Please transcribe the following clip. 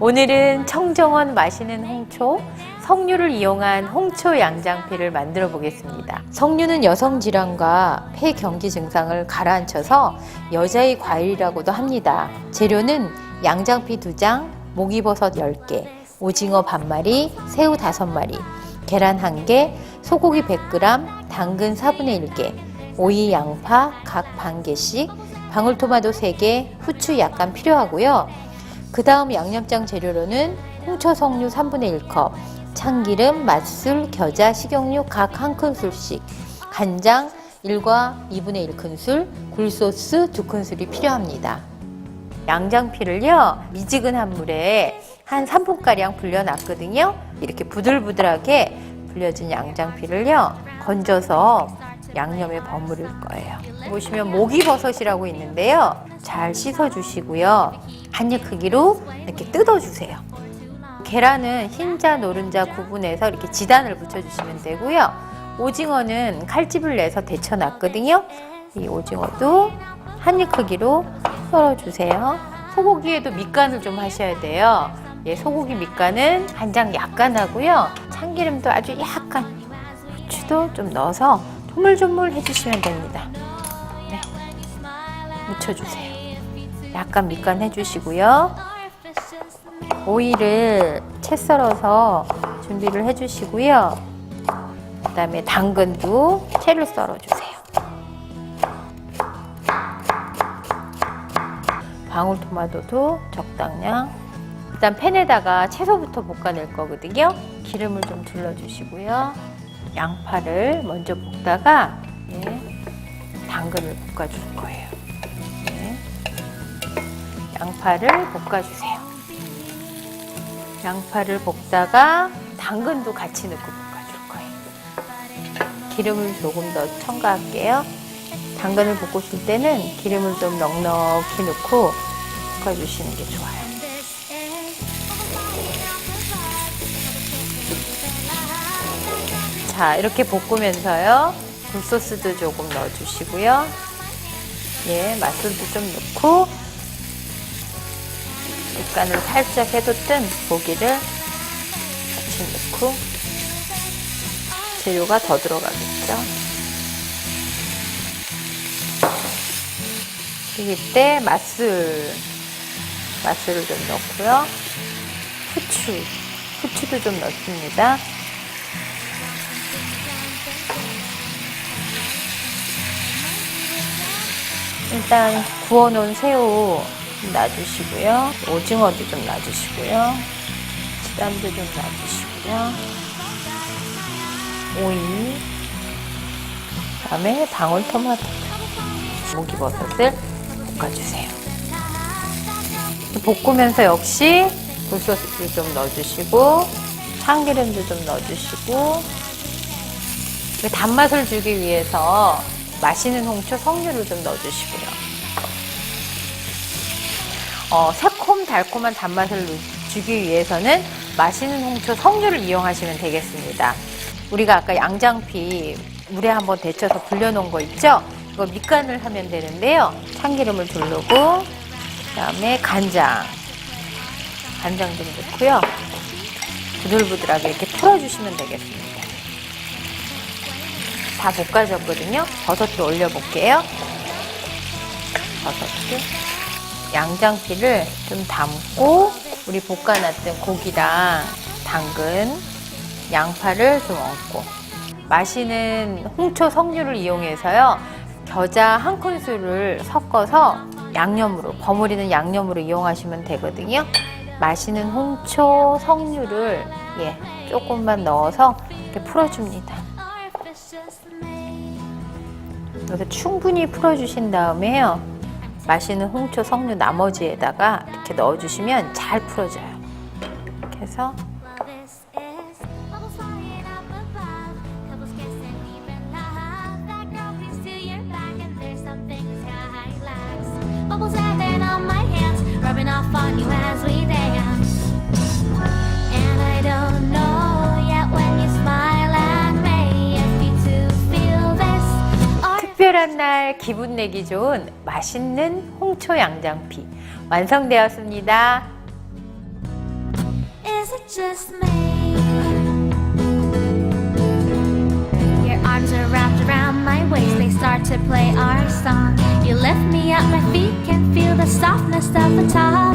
오늘은 청정원 마시는 홍초, 석류를 이용한 홍초 양장피를 만들어 보겠습니다. 석류는 여성 질환과 폐 경기 증상을 가라앉혀서 여자의 과일이라고도 합니다. 재료는 양장피 2장, 목이버섯 10개, 오징어 반마리, 새우 5마리, 계란 1개, 소고기 100g, 당근 4분의 1개, 오이, 양파 각 반 개씩, 방울토마토 3개, 후추 약간 필요하고요. 그 다음 양념장 재료로는 홍초 석류 3분의 1컵, 참기름, 맛술, 겨자, 식용유 각 한 큰술씩, 간장 1과 2분의 1큰술, 굴소스 2큰술이 필요합니다. 양장피를요, 미지근한 물에 한 3분가량 불려놨거든요. 이렇게 부들부들하게 불려진 양장피를요, 건져서 양념에 버무릴 거예요. 보시면 목이버섯이라고 있는데요. 잘 씻어주시고요. 한입 크기로 이렇게 뜯어주세요. 계란은 흰자, 노른자 구분해서 이렇게 지단을 붙여주시면 되고요. 오징어는 칼집을 내서 데쳐놨거든요. 이 오징어도 한입 크기로 썰어주세요. 소고기에도 밑간을 좀 하셔야 돼요. 예, 소고기 밑간은 간장 약간 하고요. 참기름도 아주 약간, 후추도 좀 넣어서 조물조물 해주시면 됩니다. 네. 묻혀주세요. 약간 밑간 해주시고요. 오이를 채 썰어서 준비를 해주시고요. 그 다음에 당근도 채를 썰어주세요. 방울토마토도 적당량. 일단 팬에다가 채소부터 볶아낼 거거든요. 기름을 좀 둘러주시고요. 양파를 먼저 볶다가 예, 당근을 볶아줄 거예요. 예. 양파를 볶아주세요. 양파를 볶다가 당근도 같이 넣고 볶아줄 거예요. 기름을 조금 더 첨가할게요. 당근을 볶으실 때는 기름을 좀 넉넉히 넣고 볶아주시는 게 좋아요. 자, 이렇게 볶으면서요. 굴소스도 조금 넣어주시고요. 예, 맛술도 좀 넣고 밑간을 살짝 해뒀던 고기를 같이 넣고 재료가 더 들어가겠죠. 이때 맛술, 맛술을 좀 넣고요. 후추, 후추도 좀 넣습니다. 일단 구워놓은 새우 좀 놔주시고요. 오징어도 좀 놔주시고요. 지단도 좀 놔주시고요. 오이, 그다음에 방울토마토, 목이버섯을 볶아주세요. 볶으면서 역시 굴소스 좀 넣어주시고 참기름도 좀 넣어주시고 단맛을 주기 위해서 마시는 홍초 석류를 좀 넣어주시고요. 어, 새콤 달콤한 단맛을 주기 위해서는 마시는 홍초 석류를 이용하시면 되겠습니다. 우리가 아까 양장피 물에 한번 데쳐서 불려놓은 거 있죠? 이거 밑간을 하면 되는데요. 참기름을 두르고 그다음에 간장, 간장 좀 넣고요. 부들부들하게 이렇게 풀어주시면 되겠습니다. 다 볶아졌거든요. 버섯도 올려볼게요. 버섯도. 양장피를 좀 담고 우리 볶아놨던 고기랑 당근, 양파를 좀 얹고 마시는 홍초 석류를 이용해서요. 겨자 한 큰술을 섞어서 양념으로 버무리는 양념으로 이용하시면 되거든요. 마시는 홍초 석류를 예, 조금만 넣어서 이렇게 풀어줍니다. 여기서 충분히 풀어주신 다음에요. 마시는 홍초 석류 나머지에다가 이렇게 넣어주시면 잘 풀어져요. 이렇게 해서 특별한 날 기분 내기 좋은 맛있는 홍초 양장피 완성되었습니다. just me. Your arms are wrapped around my waist, they start to play our song. You lift me up, my feet can feel the softness of the top.